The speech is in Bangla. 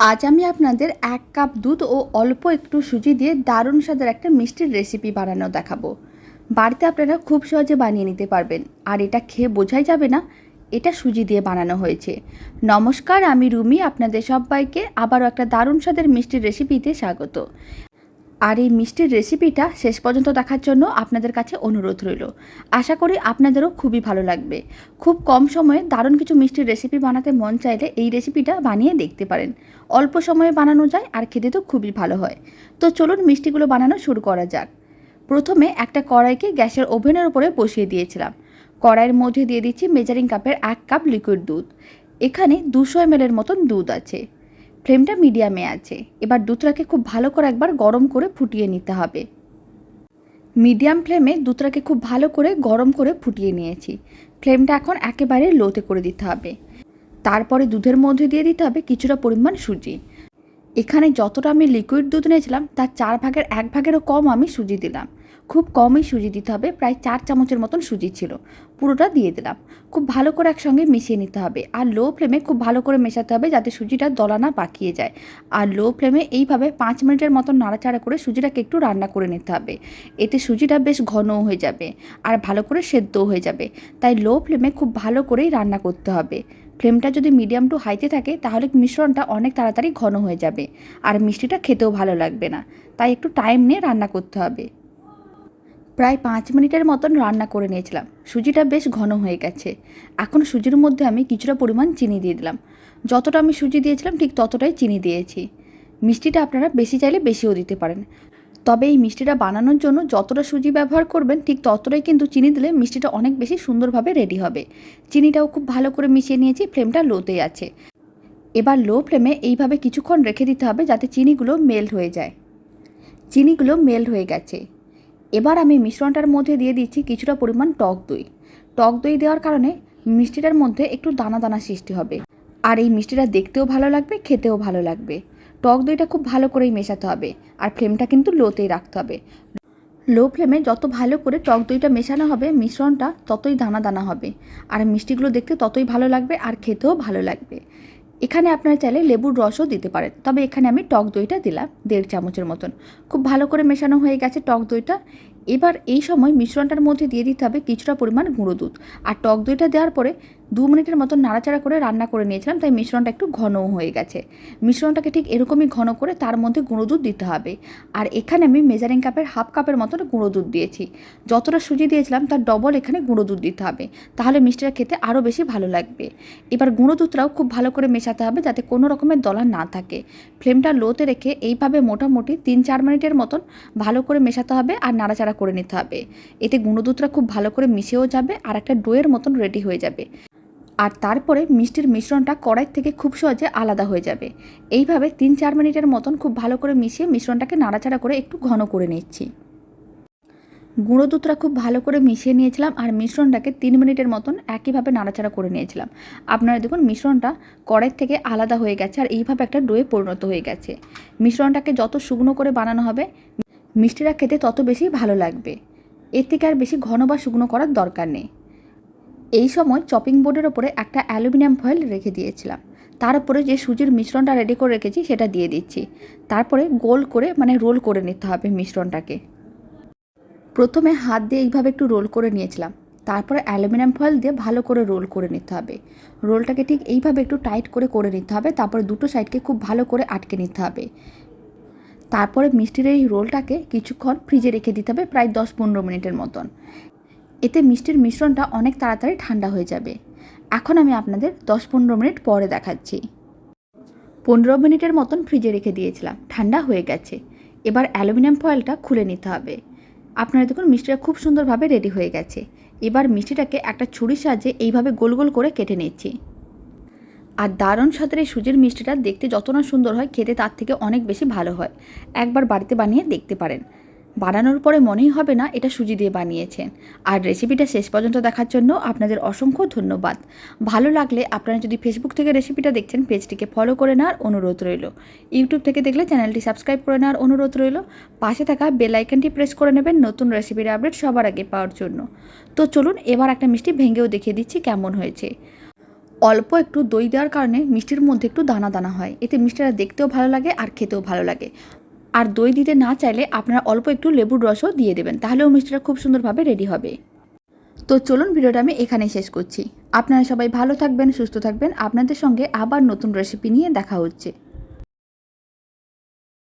আজ আমি আপনাদের এক কাপ দুধ ও অল্প একটু সুজি দিয়ে দারুণ স্বাদের একটা মিষ্টির রেসিপি বানানো দেখাবো। বাড়িতে আপনারা খুব সহজে বানিয়ে নিতে পারবেন। আর এটা খেয়ে বোঝাই যাবে না, এটা সুজি দিয়ে বানানো হয়েছে। নমস্কার, আমি রুমি, আপনাদের সবাইকে আবারও একটা দারুণ স্বাদের মিষ্টির রেসিপিতে স্বাগত। আর এই মিষ্টির রেসিপিটা শেষ পর্যন্ত দেখার জন্য আপনাদের কাছে অনুরোধ রইল। আশা করি আপনাদেরও খুবই ভালো লাগবে। খুব কম সময়ে দারুণ কিছু মিষ্টির রেসিপি বানাতে মন চাইলে এই রেসিপিটা বানিয়ে দেখতে পারেন। অল্প সময়ে বানানো যায় আর খেতে তো খুবই ভালো হয়। তো চলুন মিষ্টিগুলো বানানো শুরু করা যাক। প্রথমে একটা কড়াইকে গ্যাসের ওভেনের উপরে বসিয়ে দিয়েছিলাম। কড়াইয়ের মধ্যে দিয়ে দিচ্ছি মেজারিং কাপের এক কাপ লিকুইড দুধ। এখানে দুশো এমএলের মতন দুধ আছে। ফ্লেমটা মিডিয়ামে আছে। এবার দুধটাকে খুব ভালো করে একবার গরম করে ফুটিয়ে নিতে হবে। মিডিয়াম ফ্লেমে দুধটাকে খুব ভালো করে গরম করে ফুটিয়ে নিয়েছি। ফ্লেমটা এখন একেবারে লোতে করে দিতে হবে। তারপরে দুধের মধ্যে দিয়ে দিতে হবে কিছুটা পরিমাণ সুজি। এখানে যতটা আমি লিকুইড দুধ নিয়েছিলাম তার চার ভাগের এক ভাগেরও কম আমি সুজি দিলাম। খুব কমই সুজি দিতে হবে, প্রায় চার চামচের মতন সুজি ছিল। পুরোটা দিয়ে দিলাম। খুব ভালো করে একসঙ্গে মিশিয়ে নিতে হবে। আর লো ফ্লেমে খুব ভালো করে মেশাতে হবে যাতে সুজিটা দলা না পাকিয়ে যায়। আর লো ফ্লেমে এইভাবে পাঁচ মিনিটের মতন নাড়াচাড়া করে সুজিটাকে একটু রান্না করে নিতে হবে। এতে সুজিটা বেশ ঘনও হয়ে যাবে আর ভালো করে সেদ্ধও হয়ে যাবে। তাই লো ফ্লেমে খুব ভালো করেই রান্না করতে হবে। ফ্লেমটা যদি মিডিয়াম টু হাইতে থাকে, তাহলে মিশ্রণটা অনেক তাড়াতাড়ি ঘন হয়ে যাবে। আর মিষ্টিটা খেতেও ভালো লাগবে না। তাই একটু টাইম নিয়ে রান্না করতে হবে। প্রায় পাঁচ মিনিটের মতন রান্না করে নিয়েছিলাম। সুজিটা বেশ ঘন হয়ে গেছে। এখন সুজির মধ্যে আমি কিছুটা পরিমাণ চিনি দিয়ে দিলাম। যতটা আমি সুজি দিয়েছিলাম, ঠিক ততটাই চিনি দিয়েছি। মিষ্টিটা আপনারা বেশি চাইলে বেশিও দিতে পারেন। তবে এই মিষ্টিটা বানানোর জন্য যতটা সুজি ব্যবহার করবেন, ঠিক ততটাই কিন্তু চিনি দিলে মিষ্টিটা অনেক বেশি সুন্দরভাবে রেডি হবে। চিনিটাও খুব ভালো করে মিশিয়ে নিয়েছি, ফ্লেমটা লোতেই আছে। এবার লো ফ্লেমে এইভাবে কিছুক্ষণ রেখে দিতে হবে যাতে চিনিগুলো মেল্ট হয়ে যায়। চিনিগুলো মেল্ট হয়ে গেছে। এবার আমি মিশ্রণটার মধ্যে দিয়ে দিচ্ছি কিছুটা পরিমাণ টক দই। টক দই দেওয়ার কারণে মিষ্টিটার মধ্যে একটু দানা দানা সৃষ্টি হবে। আর এই মিষ্টিটা দেখতেও ভালো লাগবে, খেতেও ভালো লাগবে। টক দইটা খুব ভালো করেই মেশাতে হবে আর ফ্লেমটা কিন্তু লোতেই রাখতে হবে। লো ফ্লেমে যত ভালো করে টক দইটা মেশানো হবে, মিশ্রণটা ততই দানা দানা হবে। আর মিষ্টিগুলো দেখতে ততই ভালো লাগবে আর খেতেও ভালো লাগবে। এখানে আপনারা চাইলে লেবুর রসও দিতে পারেন। তবে এখানে আমি টক দইটা দিলাম, দেড় চামচের মতন। খুব ভালো করে মেশানো হয়ে গেছে টক দইটা। এবার এই সময় মিশ্রণটার মধ্যে দিয়ে দিতে হবে কিছুটা পরিমাণ গুঁড়ো দুধ। আর টক দইটা দেওয়ার পরে দু মিনিটের মতন নাড়াচাড়া করে রান্না করে নিয়েছিলাম, তাই মিশ্রণটা একটু ঘনও হয়ে গেছে। মিশ্রণটাকে ঠিক এরকমই ঘন করে তার মধ্যে গুঁড়ো দুধ দিতে হবে। আর এখানে আমি মেজারিং কাপের হাফ কাপের মতন গুঁড়ো দুধ দিয়েছি। যতটা সুজি দিয়েছিলাম, তার ডবল এখানে গুঁড়ো দুধ দিতে হবে। তাহলে মিষ্টিটা খেতে আরও বেশি ভালো লাগবে। এবার গুঁড়ো দুধটাও খুব ভালো করে মেশাতে হবে, যাতে কোনো রকমের দলা না থাকে। ফ্লেমটা লোতে রেখে এইভাবে মোটামুটি তিন চার মিনিটের মতন ভালো করে মেশাতে হবে আর নাড়াচাড়া করে নিতে হবে। এতে গুঁড়ো দুধটা খুব ভালো করে মিশেও যাবে আর একটা ডোয়ের মতন রেডি হয়ে যাবে। আর তারপরে মিষ্টির মিশ্রণটা কড়াই থেকে খুব সহজে আলাদা হয়ে যাবে। এইভাবে তিন চার মিনিটের মতন খুব ভালো করে মিশিয়ে মিশ্রণটাকে নাড়াচাড়া করে একটু ঘন করে নিচ্ছি। গুঁড়ো দুধটা খুব ভালো করে মিশিয়ে নিয়েছিলাম আর মিশ্রণটাকে তিন মিনিটের মতন একইভাবে নাড়াচাড়া করে নিয়েছিলাম। আপনারা দেখুন মিশ্রণটা কড়াই থেকে আলাদা হয়ে গেছে আর এইভাবে একটা ডোয়ে পরিণত হয়ে গেছে। মিশ্রণটাকে যত শুকনো করে বানানো হবে, মিষ্টিটা খেতে তত বেশি ভালো লাগবে। এর থেকে আর বেশি ঘন বা শুকনো করার দরকার নেই। এই সময় চপিং বোর্ডের ওপরে একটা অ্যালুমিনিয়াম ফয়েল রেখে দিয়েছিলাম। তার উপরে যে সুজির মিশ্রণটা রেডি করে রেখেছি, সেটা দিয়ে দিচ্ছি। তারপরে গোল করে মানে রোল করে নিতে হবে মিশ্রণটাকে। প্রথমে হাত দিয়ে এইভাবে একটু রোল করে নিয়েছিলাম। তারপরে অ্যালুমিনিয়াম ফয়েল দিয়ে ভালো করে রোল করে নিতে হবে। রোলটাকে ঠিক এইভাবে একটু টাইট করে করে নিতে হবে। তারপরে দুটো সাইডকে খুব ভালো করে আটকে নিতে হবে। তারপরে মিষ্টির এই রোলটাকে কিছুক্ষণ ফ্রিজে রেখে দিতে হবে, প্রায় দশ পনেরো মিনিটের মতন। এতে মিষ্টির মিশ্রণটা অনেক তাড়াতাড়ি ঠান্ডা হয়ে যাবে। এখন আমি আপনাদের দশ পনেরো মিনিট পরে দেখাচ্ছি। পনেরো মিনিটের মতন ফ্রিজে রেখে দিয়েছিলাম। ঠান্ডা হয়ে গেছে। এবার অ্যালুমিনিয়াম ফয়েলটা খুলে নিতে হবে। আপনারা দেখুন, মিষ্টিটা খুব সুন্দরভাবে রেডি হয়ে গেছে। এবার মিষ্টিটাকে একটা ছুরির সাহায্যে এইভাবে গোল গোল করে কেটে নিচ্ছি। আর দারুণ স্বাদের এই সুজির মিষ্টিটা দেখতে যত না সুন্দর হয়, খেতে তার থেকে অনেক বেশি ভালো হয়। একবার বাড়িতে বানিয়ে দেখতে পারেন। বানানোর পরে মনেই হবে না এটা সুজি দিয়ে বানিয়েছেন আর রেসিপিটা শেষ পর্যন্ত দেখার জন্য আপনাদের অসংখ্য ধন্যবাদ। ভালো লাগলে আপনারা যদি ফেসবুক থেকে রেসিপিটা দেখছেন, পেজটিকে ফলো করে নেওয়ার অনুরোধ রইল। ইউটিউব থেকে দেখলে চ্যানেলটি সাবস্ক্রাইব করে নেওয়ার অনুরোধ রইল। পাশে থাকা বেল আইকনটি প্রেস করে নেবেন নতুন রেসিপির আপডেট সবার আগে পাওয়ার জন্য। তো চলুন এবার একটা মিষ্টি ভেঙেও দেখিয়ে দিচ্ছি কেমন হয়েছে। অল্প একটু দই দেওয়ার কারণে মিষ্টির মধ্যে একটু দানা দানা হয়। এতে মিষ্টিটা দেখতেও ভালো লাগে আর খেতেও ভালো লাগে। আর দই দিতে না চাইলে আপনারা অল্প একটু লেবুর রসও দিয়ে দেবেন, তাহলেও মিষ্টিটা খুব সুন্দরভাবে রেডি হবে। তো চলুন ভিডিওটা আমি এখানেই শেষ করছি। আপনারা সবাই ভালো থাকবেন, সুস্থ থাকবেন। আপনাদের সঙ্গে আবার নতুন রেসিপি নিয়ে দেখা হচ্ছে।